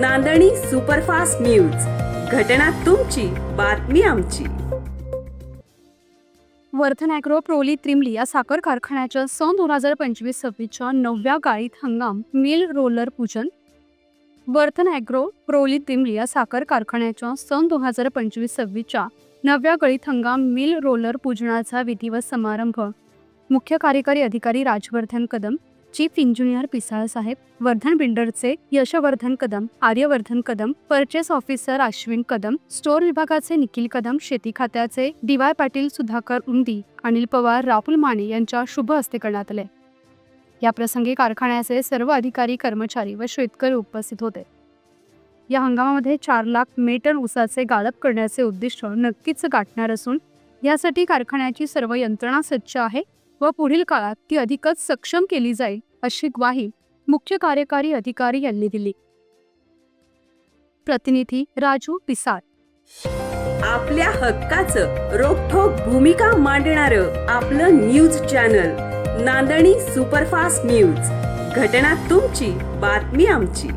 नांदणी superfast news. घटना तुमची बातमी आमची. वर्धन ॲग्रो प्रोली त्रिमली या साखर कारखान्याच्या सन दोन हजार पंचवीस सव्वीसच्या नवव्या गाळीत हंगाम मिल रोलर पूजन. वर्धन ॲग्रो प्रोली त्रिमली या साखर कारखान्याच्या सन दोन हजार पंचवीस सव्वीसच्या नवव्या गळीत हंगाम मिल रोलर पूजनाचा विधिवत समारंभ. मुख्य कार्यकारी अधिकारी राजवर्धन कदम चीफ इंजिनियर पिसाळ साहेब Vardhan बिल्डरचे Yashvardhan Kadam Aryavardhan Kadam purchase officer Ashwin Kadam store विभागाचे निखिल कदम शेती खात्याचे डी वाय पाटील सुधाकर उंदी अनिल पवार राहुल माने यांच्या शुभ हस्ते करण्यात आले. या प्रसंगी कारखान्याचे सर्व अधिकारी कर्मचारी व शेतकरी उपस्थित होते. या हंगामामध्ये चार लाख मेटर ऊसाचे गाळप करण्याचे उद्दिष्ट नक्कीच गाठणार असून यासाठी कारखान्याची सर्व यंत्रणा सज्ज आहे व पुढील काळात ती अधिकच सक्षम केली जाईल अशी ग्वाही मुख्य कार्यकारी अधिकारी यांनी दिली. प्रतिनिधी राजू पिसाळ. आपल्या हक्काचं रोखोक भूमिका मांडणार आपलं न्यूज चॅनल नांदणी सुपरफास्ट न्यूज. घटना तुमची बातमी आमची.